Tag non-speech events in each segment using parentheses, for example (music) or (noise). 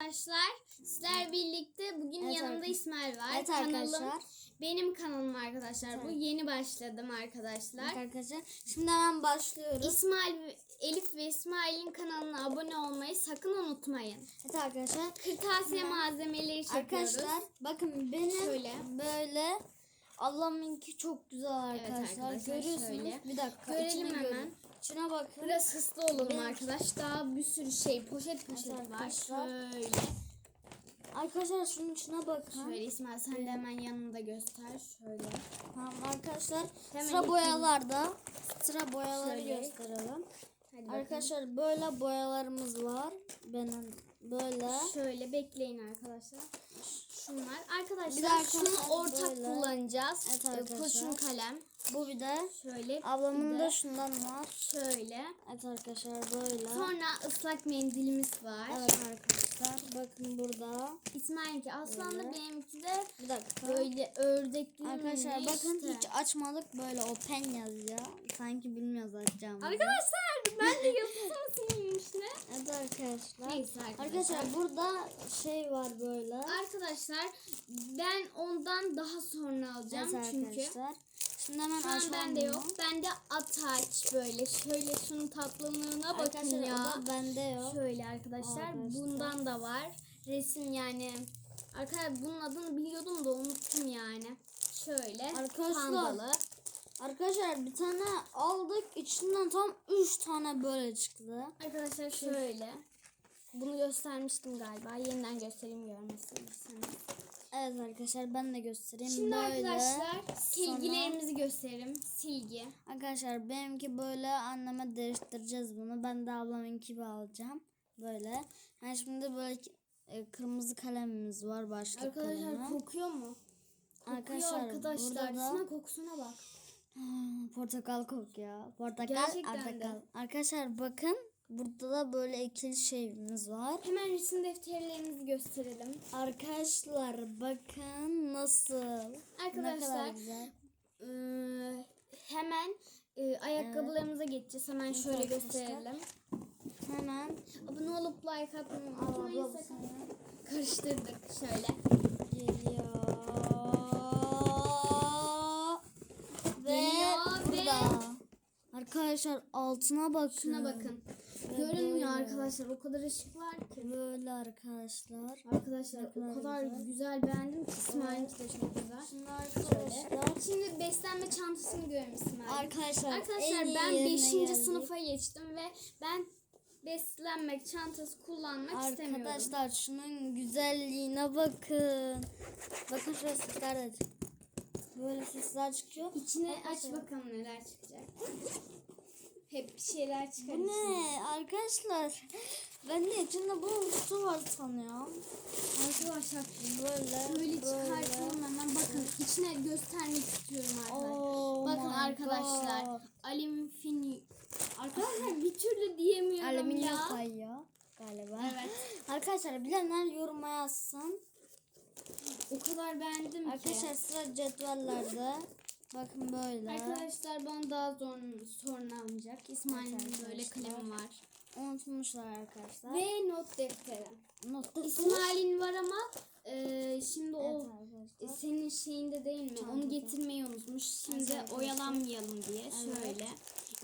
Arkadaşlar sizler birlikte bugün Evet yanımda arkadaşlar. İsmail var. Evet Kanalım arkadaşlar. benim kanalım arkadaşlar. Bu Evet. yeni başladım arkadaşlar. Evet arkadaşlar. Şimdi hemen başlıyoruz. İsmail Elif ve İsmail'in kanalına abone olmayı sakın unutmayın. Evet arkadaşlar. Kırtasiye malzemeleri çekiyoruz. Arkadaşlar bakın benim Şöyle. böyle Allah'ımınki çok güzel arkadaşlar. arkadaşlar, Görüyorsunuz. şöyle. Bir dakika. Görelim hemen. görün. İçine bakın. Biraz hızlı olalım Benim- arkadaş. Daha bir sürü şey poşet poşet var. arkadaşlar. Şöyle. Arkadaşlar şunun içine bakın. Şöyle İsmail sen de hemen yanında göster. Şöyle. Tamam arkadaşlar. Hemen sıra boyalarda. Sıra boyaları Şöyle. gösterelim. Hadi. Arkadaşlar böyle boyalarımız var. Benim böyle. Şöyle bekleyin arkadaşlar. Şunlar. Arkadaşlar arkadaşlar şunu ortak böyle. kullanacağız. Evet Ee, arkadaşlar. Kurşun kalem. Bu bir de Şöyle. ablamın da şundan var. şöyle. Evet arkadaşlar böyle. Sonra ıslak mendilimiz var. Evet arkadaşlar bakın burada. İsmail'inki aslanlı Böyle. benimki de Bir dakika. böyle ördekli Arkadaşlar bakın işte. hiç açmadık böyle open yazıyor. Sanki bilmiyoruz açacağımızı. Arkadaşlar ben de yazısını ne? Evet arkadaşlar. Neyse arkadaşlar. Arkadaşlar burada şey var böyle. Arkadaşlar ben ondan daha sonra alacağım Evet çünkü. arkadaşlar. Şimdi hemen Şu an bende yok. Bende ataç böyle. Şöyle şunun tatlılığına bakın Arkadaşlar ya. da bende yok. Şöyle arkadaşlar, Arkadaşlar. bundan da var. Resim yani. Arkadaşlar bunun adını biliyordum da unuttum yani. Şöyle Arkadaşlar. pandalı. Arkadaşlar bir tane aldık. İçinden tam 3 tane böyle çıktı. Arkadaşlar şöyle. Bunu göstermiştim galiba. Yeniden göstereyim görmesiniz. Evet arkadaşlar ben de göstereyim. Şimdi böyle. arkadaşlar silgilerimizi gösterelim. Silgi. Arkadaşlar benimki böyle anneme değiştireceğiz bunu. Ben de ablamınki gibi alacağım. Böyle. Yani şimdi böyle e, kırmızı kalemimiz var başlık Arkadaşlar kalemi. kokuyor mu? Kokuyor Arkadaşlar, arkadaşlar. burada da- Şuna kokusuna bak. Hmm, (gasps) Portakal kokuyor. Portakal, Gerçekten de. portakal. Arkadaşlar bakın burada da böyle ikili şeyimiz var. Hemen resim defterlerimizi gösterelim. Arkadaşlar bakın nasıl. Arkadaşlar. Ee, hemen e, ayakkabılarımıza geçeceğiz. Hemen şöyle arkadaşlar. gösterelim. Hemen Abone olup like atmayı unutmayın. Karıştırdık şöyle. geliyor. Ve Geliyor ve- burada. Arkadaşlar altına bakın. Şuna bakın. Görünmüyor arkadaşlar. O kadar ışık var ki. Böyle arkadaşlar. Arkadaşlar o kadar güzel. güzel, beğendim ki İsmail'inki de çok güzel. Şimdi arkadaşlar. Şimdi beslenme çantasını görüyorum İsmail. Arkadaşlar, Arkadaşlar ben yerine 5. geldik. sınıfa geçtim ve ben beslenme çantası kullanmak istemiyorum. Arkadaşlar şunun güzelliğine bakın. Bakın şöyle sesler de Böyle sesler çıkıyor. İçine aç Arkadaşlar. bakalım neler çıkacak. Hep bir şeyler çıkar Bu ne arkadaşlar? Ben de içinde bunun kutu var sanıyorum. Arkadaşlar Böyle böyle çıkartalım hemen bakın içine göstermek istiyorum arkadaşlar. Oh bakın arkadaşlar God. alüminyum arkadaşlar bir türlü diyemiyorum Alüminyum ya. kayıyor galiba. Evet. Arkadaşlar bilenler yoruma yazsın. O kadar beğendim ki. Arkadaşlar sıra cetvellerde. Bakın böyle. Arkadaşlar bana daha zor sorun alınacak. İsmail'in Evet böyle kalemi var. Unutmuşlar arkadaşlar. Ve not defteri. Not da İsmail'in var ama e, şimdi o Evet E, arkadaşlar. Senin şeyinde değil mi? Onu Çantada. getirmeyi unutmuş. Şimdi Evet oyalanmayalım diye şöyle.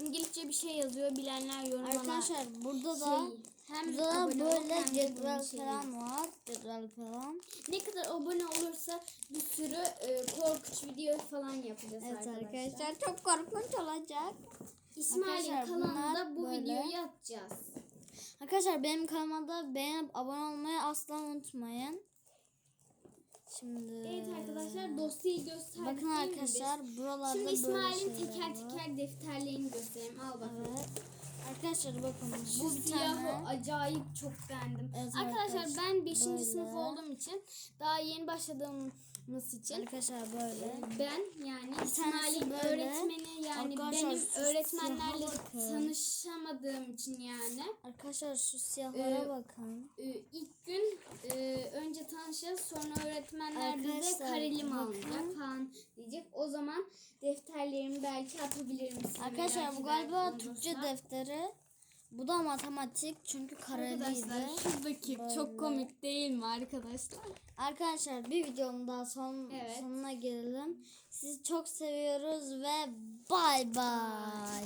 İngilizce bir şey yazıyor. Bilenler yorumlara Arkadaşlar burada da şey, hem burada böyle cetvel falan var. Cetvel falan. Ne kadar abone olursa bir sürü e, korkunç video falan yapacağız Evet arkadaşlar. arkadaşlar çok korkunç olacak. İsmail'in kanalında bu böyle. videoyu atacağız. Arkadaşlar benim kanalıma beğenip abone olmayı asla unutmayın. Şimdi Evet arkadaşlar dosyayı gösterdik bakın arkadaşlar biz? buralarda Şimdi İsmail'in teker teker defterlerini göstereyim. Al bakalım. Evet. Arkadaşlar bakın Bu bir siyahı tane. acayip çok beğendim. Evet arkadaşlar arkadaşlar, ben 5. böyle. sınıf olduğum için daha yeni başladığımız için Arkadaşlar böyle. ben yani İsmail'in öğretmeni yani Arkadaşlar, benim öğretmenlerle tanışamadığım için yani Arkadaşlar şu siyahlara Ee, bakın. e, ilk gün e, önce tanışacağız sonra öğretmenler bize kareli mi alınacak falan diyecek. O zaman defterlerimi belki atabilirim. Arkadaşlar bu galiba Türkçe defteri. Bu da matematik çünkü kareliydi. Arkadaşlar şuradaki Böyle. çok komik değil mi arkadaşlar? Arkadaşlar bir videonun daha son, Evet. sonuna gelelim. Sizi çok seviyoruz ve bay bay.